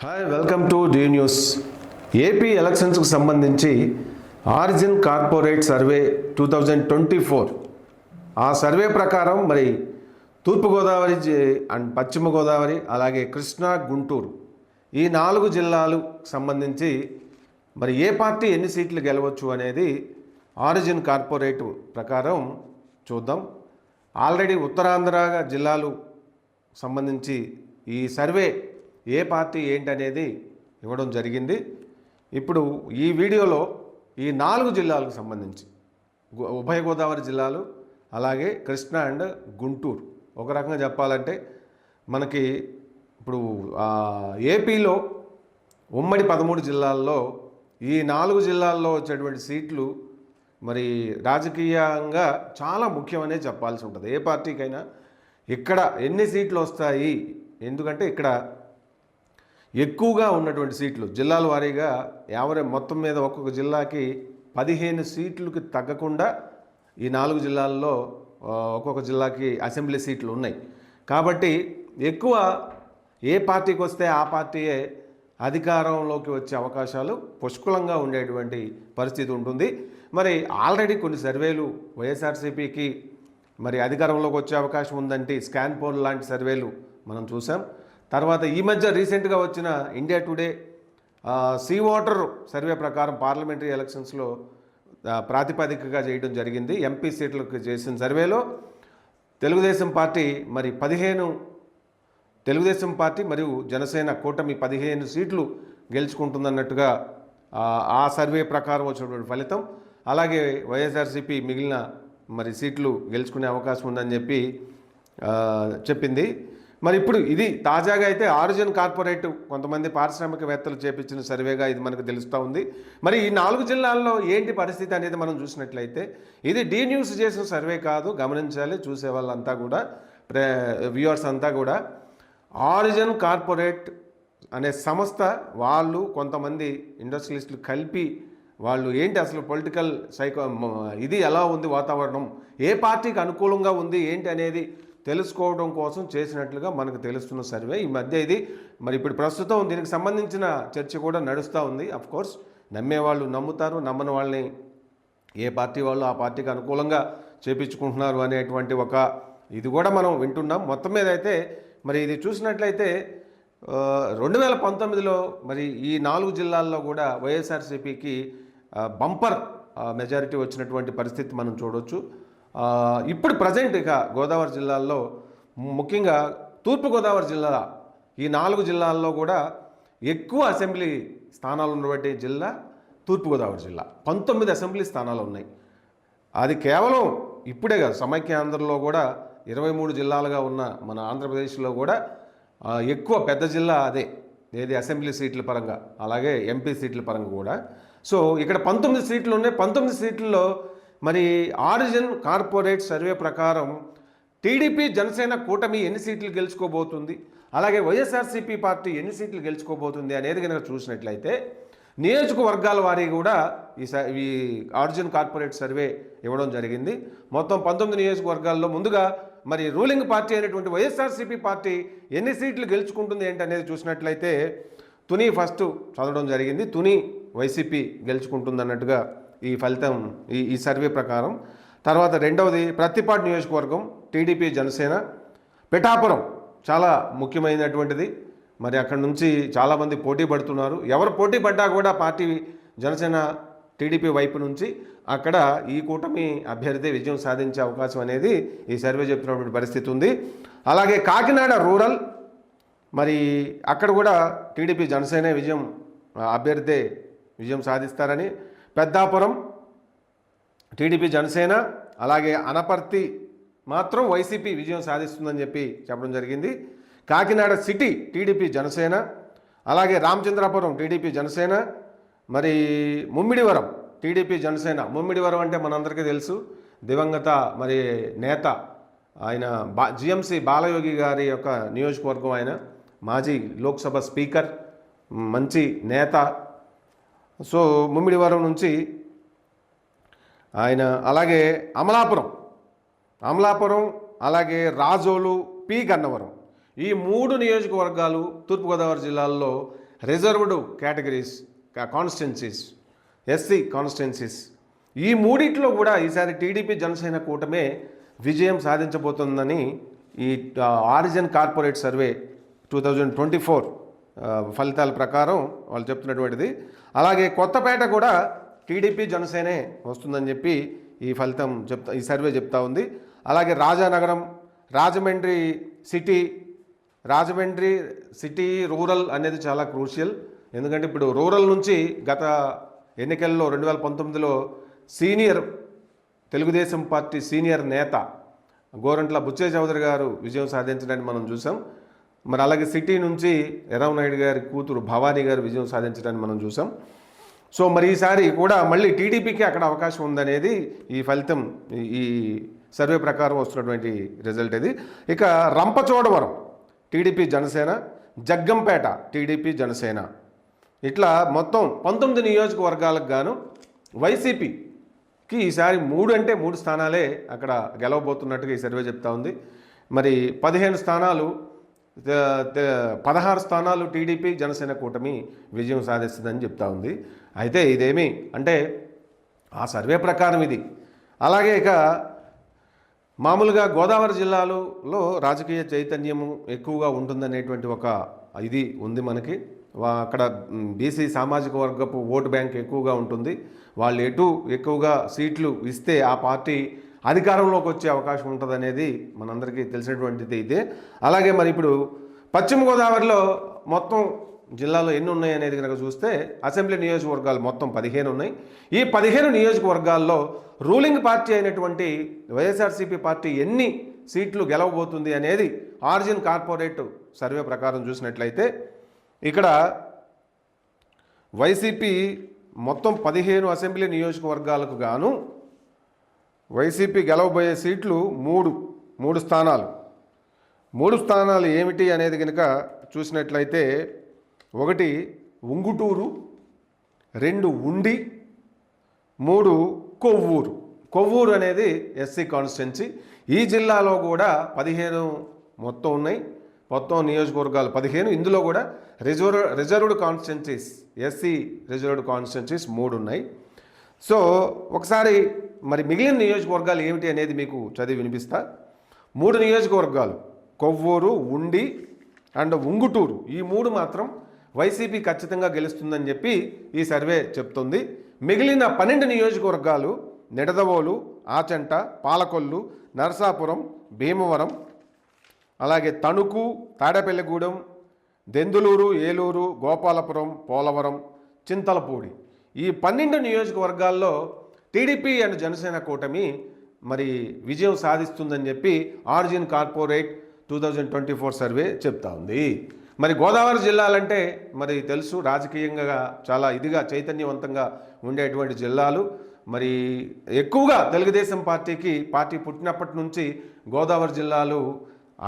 Hi welcome to the news AP ఎలక్షన్స్కు సంబంధించి origin corporate survey two thousand twenty four ఆ survey ప్రకారం మరి తూర్పుగోదావరి G- and పశ్చిమ గోదావరి అలాగే కృష్ణా గుంటూరు ఈ నాలుగు జిల్లాలు సంబంధించి మరి ఏ పార్టీ ఎన్ని సీట్లు గెలవచ్చు అనేది ఆరిజిన్ కార్పొరేట్ ప్రకారం చూద్దాం. ఆల్రెడీ ఉత్తరాంధ్ర జిల్లాలు సంబంధించి ఈ సర్వే ఏ పార్టీ ఏంటనేది ఇవ్వడం జరిగింది. ఇప్పుడు ఈ వీడియోలో ఈ నాలుగు జిల్లాలకు సంబంధించి ఉభయ గోదావరి జిల్లాలు అలాగే కృష్ణా అండ్ గుంటూరు. ఒక రకంగా చెప్పాలంటే మనకి ఇప్పుడు ఏపీలో ఉమ్మడి పదమూడు జిల్లాల్లో ఈ నాలుగు జిల్లాల్లో వచ్చేటువంటి సీట్లు మరి రాజకీయంగా చాలా ముఖ్యమనే చెప్పాల్సి ఉంటుంది. ఏ పార్టీకైనా ఇక్కడ ఎన్ని సీట్లు వస్తాయి? ఎందుకంటే ఇక్కడ ఎక్కువగా ఉన్నటువంటి సీట్లు జిల్లాల వారీగా యావరే మొత్తం మీద ఒక్కొక్క జిల్లాకి పదిహేను సీట్లకి తగ్గకుండా ఈ నాలుగు జిల్లాల్లో ఒక్కొక్క జిల్లాకి అసెంబ్లీ సీట్లు ఉన్నాయి. కాబట్టి ఎక్కువ ఏ పార్టీకి వస్తే ఆ పార్టీయే అధికారంలోకి వచ్చే అవకాశాలు పుష్కలంగా ఉండేటువంటి పరిస్థితి ఉంటుంది. మరి ఆల్రెడీ కొన్ని సర్వేలు వైఎస్ఆర్సీపీకి మరి అధికారంలోకి వచ్చే అవకాశం ఉందంటే స్కాన్ పోల్ లాంటి సర్వేలు మనం చూసాం. తర్వాత ఈ మధ్య రీసెంట్గా వచ్చిన India Today C voter survey ప్రకారం పార్లమెంటరీ ఎలక్షన్స్లో ప్రాతిపదికగా చేయడం జరిగింది. ఎంపీ సీట్లకు చేసిన సర్వేలో తెలుగుదేశం పార్టీ మరి పదిహేను తెలుగుదేశం పార్టీ మరియు జనసేన కూటమి పదిహేను సీట్లు గెలుచుకుంటుందన్నట్టుగా ఆ, సర్వే ప్రకారం వచ్చినటువంటి ఫలితం. అలాగే వైఎస్ఆర్సీపీ మిగిలిన మరి సీట్లు గెలుచుకునే అవకాశం ఉందని చెప్పి చెప్పింది. మరి ఇప్పుడు ఇది తాజాగా అయితే ఆరిజిన్ కార్పొరేట్ కొంతమంది పారిశ్రామికవేత్తలు చేపించిన సర్వేగా ఇది మనకు తెలుస్తూ ఉంది. మరి ఈ నాలుగు జిల్లాల్లో ఏంటి పరిస్థితి అనేది మనం చూసినట్లయితే ఇది డీ న్యూస్ చేసిన సర్వే కాదు గమనించాలి చూసే వాళ్ళంతా కూడా వ్యూవర్స్ అంతా కూడా. ఆరిజిన్ కార్పొరేట్ అనే సంస్థ వాళ్ళు కొంతమంది ఇండస్ట్రియలిస్టులు కలిపి వాళ్ళు ఏంటి అసలు పొలిటికల్ సైకో ఇది ఎలా ఉంది వాతావరణం ఏ పార్టీకి అనుకూలంగా ఉంది ఏంటి అనేది తెలుసుకోవడం కోసం చేసినట్లుగా మనకు తెలుస్తున్న సర్వే. ఈ మధ్య ఇది మరి ఇప్పుడు ప్రస్తుతం దీనికి సంబంధించిన చర్చ కూడా నడుస్తూ ఉంది. అఫ్ కోర్స్ నమ్మేవాళ్ళు నమ్ముతారు నమ్మని వాళ్ళని ఏ పార్టీ వాళ్ళు ఆ పార్టీకి అనుకూలంగా చేపించుకుంటున్నారు అనేటువంటి ఒక ఇది కూడా మనం వింటున్నాం. మొత్తం మీద అయితే మరి ఇది చూసినట్లయితే రెండు వేల పంతొమ్మిదిలో మరి ఈ నాలుగు జిల్లాల్లో కూడా వైఎస్ఆర్సీపీకి బంపర్ మెజారిటీ వచ్చినటువంటి పరిస్థితి మనం చూడవచ్చు ఇప్పుడు ప్రజెంట్ ఇక గోదావరి జిల్లాల్లో ముఖ్యంగా తూర్పుగోదావరి జిల్లా ఈ నాలుగు జిల్లాల్లో కూడా ఎక్కువ అసెంబ్లీ స్థానాలు ఉన్నటువంటి జిల్లా తూర్పుగోదావరి జిల్లా. పంతొమ్మిది అసెంబ్లీ స్థానాలు ఉన్నాయి. అది కేవలం ఇప్పుడే కాదు సమైక్యాంధ్రలో కూడా ఇరవై మూడు జిల్లాలుగా ఉన్న మన ఆంధ్రప్రదేశ్లో కూడా ఎక్కువ పెద్ద జిల్లా అదే ఏది అసెంబ్లీ సీట్ల పరంగా అలాగే ఎంపీ సీట్ల పరంగా కూడా. సో ఇక్కడ పంతొమ్మిది సీట్లు ఉన్నాయి. పంతొమ్మిది సీట్లలో మరి ఆరిజిన్ కార్పొరేట్ సర్వే ప్రకారం టీడీపీ జనసేన కూటమి ఎన్ని సీట్లు గెలుచుకోబోతుంది? అలాగే వైఎస్ఆర్సీపీ పార్టీ ఎన్ని సీట్లు గెలుచుకోబోతుంది అనేది కనుక చూసినట్లయితే నియోజకవర్గాల వారీ కూడా ఈ స ఈ ఆరిజిన్ కార్పొరేట్ సర్వే ఇవ్వడం జరిగింది. మొత్తం పంతొమ్మిది నియోజకవర్గాల్లో ముందుగా మరి రూలింగ్ పార్టీ అయినటువంటి వైఎస్ఆర్సీపీ పార్టీ ఎన్ని సీట్లు గెలుచుకుంటుంది ఏంటి అనేది చూసినట్లయితే తుని ఫస్ట్ చదవడం జరిగింది. తుని వైసీపీ గెలుచుకుంటుంది అన్నట్టుగా ఈ ఫలితం ఈ ఈ సర్వే ప్రకారం. తర్వాత రెండవది ప్రత్తిపాటి నియోజకవర్గం టీడీపీ జనసేన. పిఠాపురం చాలా ముఖ్యమైనటువంటిది. మరి అక్కడ నుంచి చాలామంది పోటీ పడుతున్నారు. ఎవరు పోటీ పడ్డా కూడా పార్టీ జనసేన టీడీపీ వైపు నుంచి అక్కడ ఈ కూటమి అభ్యర్థి విజయం సాధించే అవకాశం అనేది ఈ సర్వే చెప్తున్నటువంటి పరిస్థితి ఉంది. అలాగే కాకినాడ రూరల్ మరి అక్కడ కూడా టీడీపీ జనసేన విజయం అభ్యర్థి విజయం సాధిస్తారని పెద్దాపురం టీడీపీ జనసేన అలాగే అనపర్తి మాత్రం వైసీపీ విజయం సాధిస్తుందని చెప్పి చెప్పడం జరిగింది. కాకినాడ సిటీ టీడీపీ జనసేన అలాగే రామచంద్రాపురం టీడీపీ జనసేన మరి ముమ్మిడివరం టీడీపీ జనసేన. ముమ్మిడివరం అంటే మనందరికీ తెలుసు. దివంగత మరి నేత ఆయన బా జిఎంసి బాలయోగి గారి యొక్క నియోజకవర్గం ఆయన మాజీ లోక్సభ స్పీకర్ మంచి నేత సో ముమ్మిడివరం నుంచి ఆయన అలాగే అమలాపురం అమలాపురం అలాగే రాజోలు పి. గన్నవరం ఈ మూడు నియోజకవర్గాలు తూర్పుగోదావరి జిల్లాల్లో reserved categories constituencies SC constituencies. ఈ మూడిట్లో కూడా ఈసారి టీడీపీ జనసేన కూటమే విజయం సాధించబోతుందని ఈ ఆ, origin corporate survey two thousand twenty four ఫలితాల ప్రకారం వాళ్ళు చెప్తున్నటువంటిది. అలాగే కొత్తపేట కూడా టీడీపీ జనసేనే వస్తుందని చెప్పి ఈ ఫలితం చెప్తా ఈ సర్వే చెప్తా ఉంది. అలాగే Rajanagaram Rajahmundry city Rajahmundry city rural అనేది చాలా క్రూషియల్. ఎందుకంటే ఇప్పుడు రూరల్ నుంచి గత ఎన్నికల్లో రెండు వేల పంతొమ్మిదిలో సీనియర్ తెలుగుదేశం పార్టీ సీనియర్ నేత గోరంట్ల బుచ్చే చౌదరి గారు విజయం సాధించడాన్ని మనం చూసాం. మరి అలాగే సిటీ నుంచి ఎర్రవ నాయుడు గారి కూతురు భవానీ గారు విజయం సాధించడాన్ని మనం చూసాం. సో మరి ఈసారి కూడా మళ్ళీ టీడీపీకి అక్కడ అవకాశం ఉందనేది ఈ ఫలితం ఈ- సర్వే ప్రకారం వస్తున్నటువంటి రిజల్ట్ ఇది. ఇక రంపచోడవరం టీడీపీ జనసేన జగ్గంపేట టీడీపీ జనసేన. ఇట్లా మొత్తం పంతొమ్మిది నియోజకవర్గాలకు గాను వైసీపీకి ఈసారి మూడు అంటే మూడు స్థానాలే అక్కడ గెలవబోతున్నట్టుగా ఈ సర్వే చెప్తా ఉంది. మరి పదిహేను స్థానాలు పదహారు స్థానాలు టీడీపీ జనసేన కూటమి విజయం సాధిస్తుందని చెప్తా ఉంది. అయితే ఇదేమి అంటే ఆ సర్వే ప్రకారం ఇది. అలాగే ఇక మామూలుగా గోదావరి జిల్లాలో రాజకీయ చైతన్యము ఎక్కువగా ఉంటుందనేటువంటి ఒక ఇది ఉంది మనకి. అక్కడ బీసీ సామాజిక వర్గపు ఓటు బ్యాంక్ ఎక్కువగా ఉంటుంది. వాళ్ళు ఎటు ఎక్కువగా సీట్లు ఇస్తే ఆ పార్టీ అధికారంలోకి వచ్చే అవకాశం ఉంటుంది అనేది మనందరికీ తెలిసినటువంటిది అయితే అలాగే మరి ఇప్పుడు పశ్చిమ గోదావరిలో మొత్తం జిల్లాలో ఎన్ని ఉన్నాయి అనేది కనుక చూస్తే అసెంబ్లీ నియోజకవర్గాలు మొత్తం పదిహేను ఉన్నాయి. ఈ పదిహేను నియోజకవర్గాల్లో రూలింగ్ పార్టీ అయినటువంటి వైఎస్ఆర్సీపీ పార్టీ ఎన్ని సీట్లు గెలవబోతుంది అనేది ఆర్జిన్ కార్పొరేట్ సర్వే ప్రకారం చూసినట్లయితే ఇక్కడ వైసీపీ మొత్తం పదిహేను అసెంబ్లీ నియోజకవర్గాలకు గాను వైసీపీ గెలవబోయే సీట్లు మూడు మూడు స్థానాలు. మూడు స్థానాలు ఏమిటి అనేది కనుక చూసినట్లయితే ఒకటి ఉంగుటూరు రెండు ఉండి మూడు కొవ్వూరు. కొవ్వూరు అనేది ఎస్సీ కాన్స్టిట్యున్సీ. ఈ జిల్లాలో కూడా పదిహేను మొత్తం ఉన్నాయి. మొత్తం నియోజకవర్గాలు పదిహేను. ఇందులో కూడా reserve reserved constituencies SC reserved constituencies మూడు ఉన్నాయి. సో ఒకసారి మరి మిగిలిన నియోజకవర్గాలు ఏమిటి అనేది మీకు చదివి వినిపిస్తా. మూడు నియోజకవర్గాలు కొవ్వూరు ఉండి అండ్ ఉంగుటూరు. ఈ మూడు మాత్రం వైసీపీ ఖచ్చితంగా గెలుస్తుందని చెప్పి ఈ సర్వే చెప్తుంది. మిగిలిన పన్నెండు నియోజకవర్గాలు నిడదవోలు ఆచంట పాలకొల్లు నరసాపురం భీమవరం అలాగే తణుకు తాడేపల్లిగూడెం దెందులూరు ఏలూరు గోపాలపురం పోలవరం చింతలపూడి. ఈ పన్నెండు నియోజకవర్గాల్లో టీడీపీ అండ్ జనసేన కూటమి మరి విజయం సాధిస్తుందని చెప్పి origin corporate two thousand twenty four survey చెప్తా ఉంది. మరి గోదావరి జిల్లాలంటే మరి తెలుసు రాజకీయంగా చాలా ఇదిగా చైతన్యవంతంగా ఉండేటువంటి జిల్లాలు. మరి ఎక్కువగా తెలుగుదేశం పార్టీకి పార్టీ పుట్టినప్పటి నుంచి గోదావరి జిల్లాలు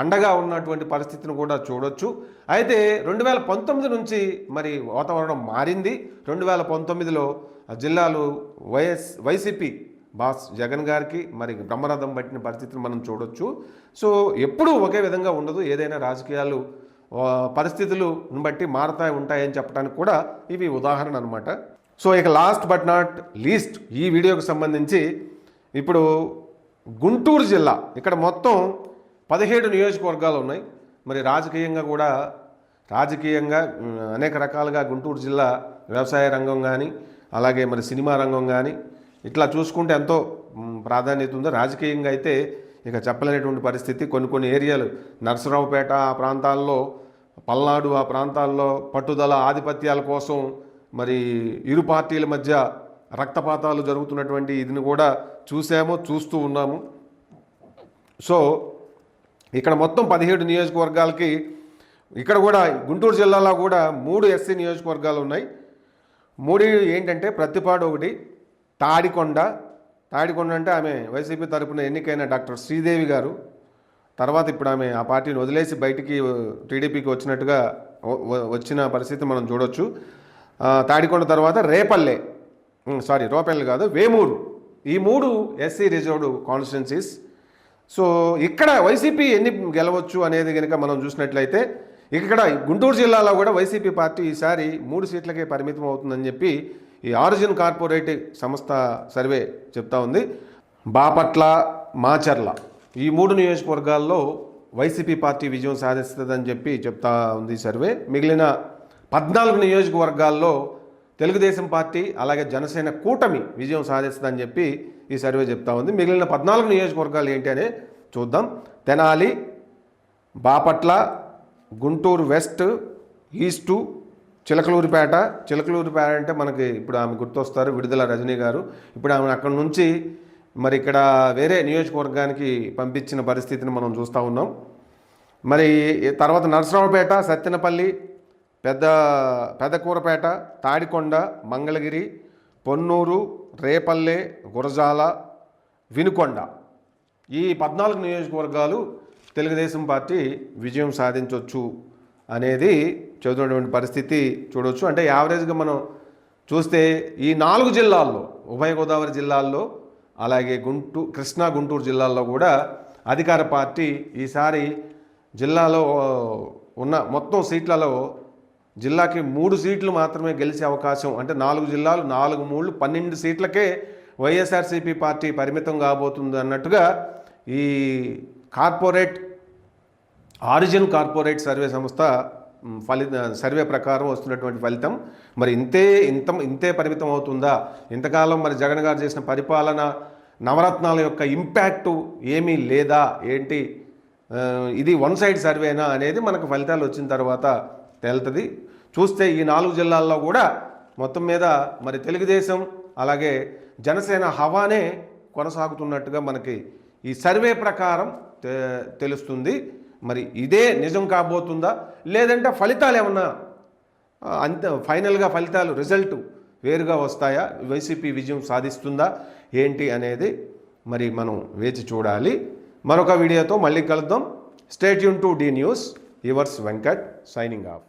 అండగా ఉన్నటువంటి పరిస్థితిని కూడా చూడొచ్చు. అయితే రెండు వేల పంతొమ్మిది నుంచి మరి వాతావరణం మారింది. రెండు వేల పంతొమ్మిదిలో జిల్లాలు వైఎస్ వైసీపీ బాస్ జగన్ గారికి మరి బ్రహ్మరథం పట్టిన పరిస్థితిని మనం చూడొచ్చు. సో ఎప్పుడూ ఒకే విధంగా ఉండదు. ఏదైనా రాజకీయాలు పరిస్థితులను బట్టి మారుతాయి ఉంటాయని చెప్పడానికి కూడా ఇవి ఉదాహరణ అనమాట సో ఇక లాస్ట్ బట్ నాట్ లీస్ట్ ఈ వీడియోకి సంబంధించి ఇప్పుడు గుంటూరు జిల్లా ఇక్కడ మొత్తం పదిహేడు నియోజకవర్గాలు ఉన్నాయి. మరి రాజకీయంగా కూడా రాజకీయంగా అనేక రకాలుగా గుంటూరు జిల్లా వ్యవసాయ రంగం కానీ అలాగే మరి సినిమా రంగం కానీ ఇట్లా చూసుకుంటే ఎంతో ప్రాధాన్యత ఉంది. రాజకీయంగా అయితే ఇక చెప్పలేనటువంటి పరిస్థితి. కొన్ని కొన్ని ఏరియాలు నరసరావుపేట ఆ ప్రాంతాల్లో పల్నాడు ఆ ప్రాంతాల్లో పట్టుదల ఆధిపత్యాల కోసం మరి ఇరు పార్టీల మధ్య రక్తపాతాలు జరుగుతున్నటువంటి ఇదిని కూడా చూసాము చూస్తూ ఉన్నాము. సో ఇక్కడ మొత్తం పదిహేడు నియోజకవర్గాలకి ఇక్కడ కూడా గుంటూరు జిల్లాలో కూడా మూడు ఎస్సీ నియోజకవర్గాలు ఉన్నాయి. మూడు ఏంటంటే ప్రతిపాడు ఒకటి తాడికొండ. తాడికొండ అంటే ఆమె వైసీపీ తరపున ఎన్నికైన డాక్టర్ శ్రీదేవి గారు. తర్వాత ఇప్పుడు ఆమె ఆ పార్టీని వదిలేసి బయటికి టీడీపీకి వచ్చినట్టుగా వచ్చిన పరిస్థితి మనం చూడొచ్చు. తాడికొండ తర్వాత రేపల్లె. సారీ రోపల్లె కాదు వేమూరు. ఈ మూడు ఎస్సీ రిజర్వ్డ్ కాన్స్టిట్యున్సీస్ సో ఇక్కడ వైసీపీ ఎన్ని గెలవచ్చు అనేది కనుక మనం చూసినట్లయితే ఇక్కడ గుంటూరు జిల్లాలో కూడా వైసీపీ పార్టీ ఈసారి మూడు సీట్లకే పరిమితం అవుతుందని చెప్పి ఈ ఆరిజిన్ కార్పొరేట్ సంస్థ సర్వే చెప్తా ఉంది. బాపట్ల మాచర్ల ఈ మూడు నియోజకవర్గాల్లో వైసీపీ పార్టీ విజయం సాధిస్తుందని చెప్పి చెప్తా ఉంది సర్వే. మిగిలిన పద్నాలుగు నియోజకవర్గాల్లో తెలుగుదేశం పార్టీ అలాగే జనసేన కూటమి విజయం సాధిస్తుందని చెప్పి ఈ సర్వే చెప్తా ఉంది. మిగిలిన పద్నాలుగు నియోజకవర్గాలు ఏంటి అని చూద్దాం. Tenali Bapatla Guntur west east Chilakaluripet. Chilakaluripet అంటే మనకి ఇప్పుడు ఆమె గుర్తొస్తారు విడుదల రజనీ గారు. ఇప్పుడు ఆమె అక్కడి నుంచి మరి ఇక్కడ వేరే నియోజకవర్గానికి పంపించిన పరిస్థితిని మనం చూస్తూ ఉన్నాం. మరి తర్వాత నరసరావుపేట సత్తెనపల్లి పెద్ద పెదకూరపేట తాడికొండ మంగళగిరి పొన్నూరు రేపల్లె గురజాల వినుకొండ. ఈ పద్నాలుగు నియోజకవర్గాలు తెలుగుదేశం పార్టీ విజయం సాధించవచ్చు అనేది చదువుతున్నటువంటి పరిస్థితి చూడవచ్చు అంటే యావరేజ్గా మనం చూస్తే ఈ నాలుగు జిల్లాల్లో ఉభయ గోదావరి జిల్లాల్లో అలాగే గుంటూరు కృష్ణా గుంటూరు జిల్లాల్లో కూడా అధికార పార్టీ ఈసారి జిల్లాలో ఉన్న మొత్తం సీట్లలో జిల్లాకి మూడు సీట్లు మాత్రమే గెలిచే అవకాశం అంటే నాలుగు జిల్లాలు నాలుగు మూడు పన్నెండు సీట్లకే వైఎస్ఆర్సీపీ పార్టీ పరిమితం కాబోతుంది అన్నట్టుగా ఈ కార్పొరేట్ ఆరిజిన్ కార్పొరేట్ సర్వే సంస్థ మ్, ఫలిత సర్వే ప్రకారం వస్తున్నటువంటి ఫలితం. మరి ఇంతే ఇంత ఇంతే పరిమితం అవుతుందా? ఇంతకాలం మరి జగన్ గారు చేసిన పరిపాలన నవరత్నాల యొక్క ఇంపాక్టు ఏమీ లేదా? ఏంటి? ఇది వన్ సైడ్ సర్వేనా అనేది మనకు ఫలితాలు వచ్చిన తర్వాత తేలుతుంది. చూస్తే ఈ నాలుగు జిల్లాల్లో కూడా మొత్తం మీద మరి తెలుగుదేశం అలాగే జనసేన హవానే కొనసాగుతున్నట్టుగా మనకి ఈ సర్వే ప్రకారం తెలుస్తుంది. మరి ఇదే నిజం కాబోతుందా? లేదంటే ఫలితాలు ఏమన్నా అంత ఫైనల్గా ఫలితాలు రిజల్ట్ వేరుగా వస్తాయా? వైసీపీ విజయం సాధిస్తుందా? ఏంటి అనేది మరి మనం వేచి చూడాలి. మరొక వీడియోతో మళ్ళీ కలుద్దాం. Stay Yoon to the news yours Venkat signing off.